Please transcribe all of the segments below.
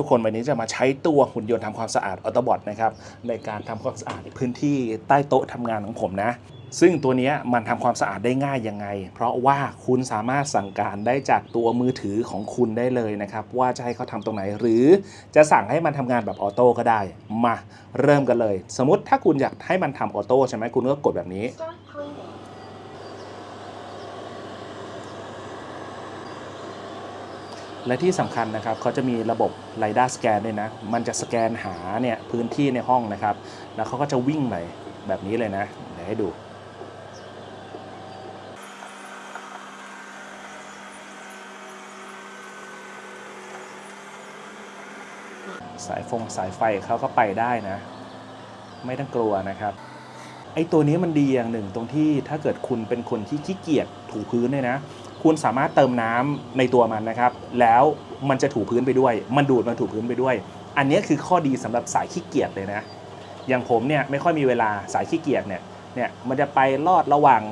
ทุกคนวันนี้จะมาใช้ตัวหุ่นยนต์ทำความสะอาดออโตบอทนะครับในการทำความสะอาดพื้นที่ใต้โต๊ะทำงานของผมนะซึ่งตัวนี้มันทำความสะอาดได้ง่ายยังไง เพราะว่าคุณสามารถสั่งการได้จากตัวมือถือของคุณได้เลยนะครับ ว่าจะให้เขาทำตรงไหน หรือจะสั่งให้มันทำงานแบบออโต้ก็ได้ มาเริ่มกันเลย สมมติถ้าคุณอยากให้มันทำออโต้ใช่ไหมคุณก็กดแบบนี้ และที่สำคัญนะครับเขาจะมีระบบ r i d a r scan ด้วยนะ มันจะสแกนหาเนี่ยพื้นที่ในห้องนะครับ แล้วเขาก็จะวิ่งไปแบบนี้เลยนะ เดี๋ยวให้ดูสายฟงสายไฟเขาก็ไปได้นะ ไม่ต้องกลัวนะครับ ไอ้ตัวนี้มันดีอย่างหนึ่งตรงที่ถ้าเกิดคุณเป็นคนที่ขี้เกียจถูพื้นเนี่ยนะ คุณสามารถเติมน้ำในตัวมันนะครับ แล้วมันจะถูพื้นไปด้วย มันดูดมันถูพื้นไปด้วย อันนี้คือข้อดีสำหรับสายขี้เกียจเลยนะ อย่างผมเนี่ยไม่ค่อยมีเวลาสายขี้เกียจเนี่ย เนี่ยมันจะไปลอดระหว่าง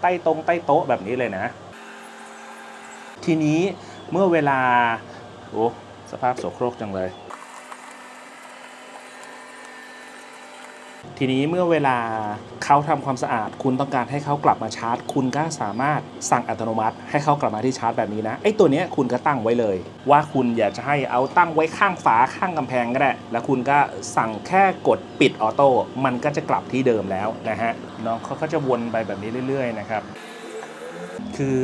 ใต้ตรงใต้โต๊ะแบบนี้เลยนะ ทีนี้เมื่อเวลาโอ้สภาพโสโครกจังเลย ทีนี้เมื่อเวลาเขาทำความสะอาด คุณต้องการให้เขากลับมาชาร์จ คุณก็สามารถสั่งอัตโนมัติ ให้เขากลับมาที่ชาร์จแบบนี้นะไอ้ตัวนี้คุณก็ตั้งไว้เลย ว่าคุณอยากจะให้เอาตั้งไว้ข้างฝาข้างกำแพงก็ได้แล้วคุณก็สั่งแค่กดปิดออโต้มันก็จะกลับที่เดิมแล้วนะฮะน้องเขาก็จะวนไปแบบนี้เรื่อย ๆ นะครับคือ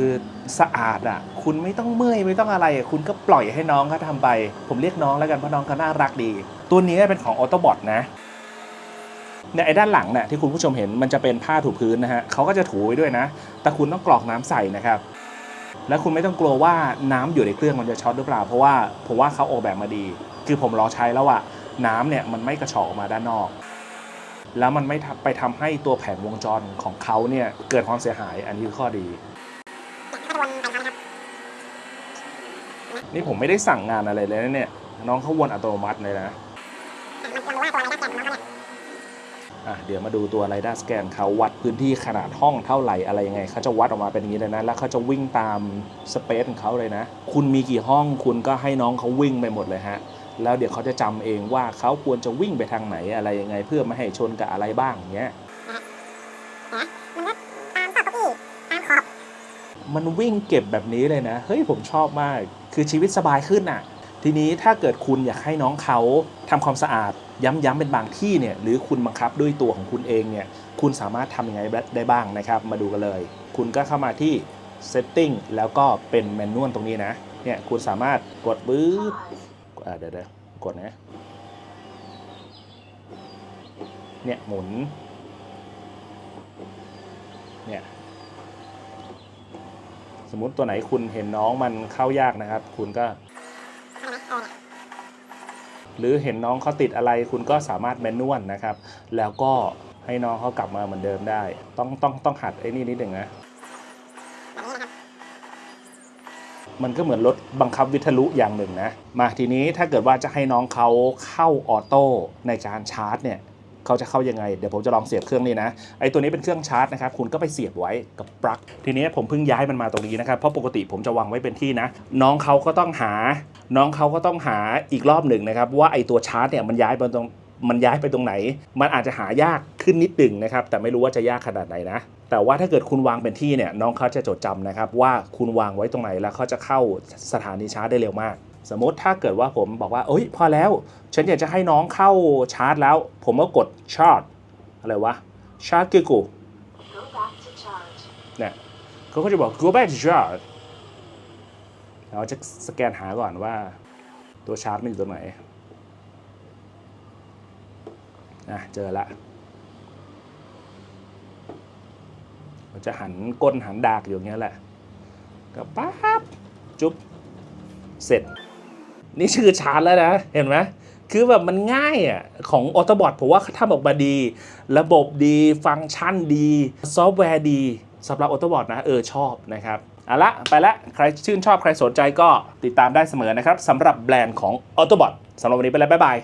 สะอาดอะ คุณไม่ต้องเมื่อยไม่ต้องอะไรอะคุณก็ปล่อยให้น้องเขาทำไป ผมเรียกน้องแล้วกันเพราะน้องเขาน่ารักดี ตัวนี้เป็นของออโตบอทนะ เนี่ยไอ้ด้านหลังเนี่ยที่คุณผู้ชมเห็นมันจะเป็นผ้าถูพื้นนะฮะเขาก็จะถูไว้ด้วยนะ แต่คุณต้องกรอกน้ำใส่นะครับ แล้วคุณไม่ต้องกลัวว่าน้ำอยู่ในเครื่องมันจะช็อตหรือเปล่า เพราะว่าผมว่าเขาออกแบบมาดี คือผมลองใช้แล้วอะน้ำเนี่ยมันไม่กระฉอกออกมาด้านนอก แล้วมันไม่ไปทำให้ตัวแผงวงจรของเขาเนี่ยเกิดความเสียหายอันนี้คือข้อดีนี่ผมไม่ได้สั่งงานอะไรเลยนะเนี่ย น้องเขาวนอัตโนมัติเลยนะ เดี๋ยวมาดูตัว r i d a r scan เขาวัดพื้นที่ขนาดห้องเท่าไหร่อะไรยังไงเขาจะวัดออกมาเป็นอย่างนี้เลยนะ แล้วเขาจะวิ่งตามสเปซของเขาเลยนะ คุณมีกี่ห้องคุณก็ให้น้องเขาวิ่งไปหมดเลยฮะ แล้วเดี๋ยวเขาจะจำเองว่าเขาควรจะวิ่งไปทางไหนอะไรยังไง เพื่อไม่ให้ชนกับอะไรบ้างอย่างเงี้ยมันวิ่งเก็บแบบนี้เลยนะ เฮ้ยผมชอบมาก คือชีวิตสบายขึ้นอะ ทีนี้ถ้าเกิดคุณอยากให้น้องเขาทำความสะอาด ย้ำๆเป็นบางที่เนี่ยหรือคุณบังคับด้วยตัวของคุณเองเนี่ยคุณสามารถทำยังไงได้บ้างนะครับ มาดูกันเลย คุณก็เข้ามาที่ setting แล้วก็เป็นแมนนวลตรงนี้นะเนี่ยคุณสามารถกดบื้อเดี๋ยวเดี๋ยวกดนะเนี่ยหมุนเนี่ยสมมติตัวไหนคุณเห็นน้องมันเข้ายากนะครับ คุณก็ หรือเห็นน้องเขาติดอะไรคุณก็สามารถแมนนวลนะครับ แล้วก็ให้น้องเขากลับมาเหมือนเดิมได้ ต้องต้องต้องหัดไอ้นี่นิดหนึ่งนะมันก็เหมือนรถบังคับวิทยุอย่างหนึ่งนะ มาทีนี้ถ้าเกิดว่าจะให้น้องเขาเข้าออโต้ในการชาร์จเนี่ย เขาจะเข้ายังไง เดี๋ยวผมจะลองเสียบเครื่องนี้นะ ไอ้ตัวนี้เป็นเครื่องชาร์จนะครับ คุณก็ไปเสียบไว้กับปลั๊ก ทีนี้ผมเพิ่งย้ายมันมาตรงนี้นะครับ เพราะปกติผมจะวางไว้เป็นที่นะ น้องเขาก็ต้องหา น้องเขาก็ต้องหาอีกรอบหนึ่งนะครับว่าไอ้ตัวชาร์จเนี่ยมันย้ายไปตรงมันย้ายไปตรงไหน มันอาจจะหายากขึ้นนิดหนึ่งนะครับ แต่ไม่รู้ว่าจะยากขนาดไหนนะ แต่ว่าถ้าเกิดคุณวางเป็นที่เนี่ย น้องเขาจะจดจำนะครับว่าคุณวางไว้ตรงไหนแล้วเขาจะเข้าสถานีชาร์จได้เร็วมาก สมมติถ้าเกิดว่าผมบอกว่าเอ้ยพอแล้ว ฉันอยากจะให้น้องเข้าชาร์จแล้ว ผมก็กดชาร์จอะไรวะชาร์จกิกูเนี่ยเขาก็จะบอก go back to charge เราจะสแกนหาก่อนว่า ตัวชาร์จมันอยู่ตรงไหนอะเจอละเราจะหันก้นหันดากอยู่อย่างเงี้ยแหละ ก็ปั๊บจุ๊บเสร็จ นี่ชื่อชาร์จแล้วนะ เห็นไหมคือแบบมันง่ายอะของออโตบอทผมว่าเขาทำออกมาดี ระบบดีฟังก์ชันดี ซอฟต์แวร์ดีสำหรับออโตบอทนะเออชอบนะครับเอาละไปละใครชื่นชอบใครสนใจก็ติดตามได้เสมอนะครับสำหรับแบรนด์ของออโตบอทสำหรับวันนี้ไปแล้วบ๊ายบาย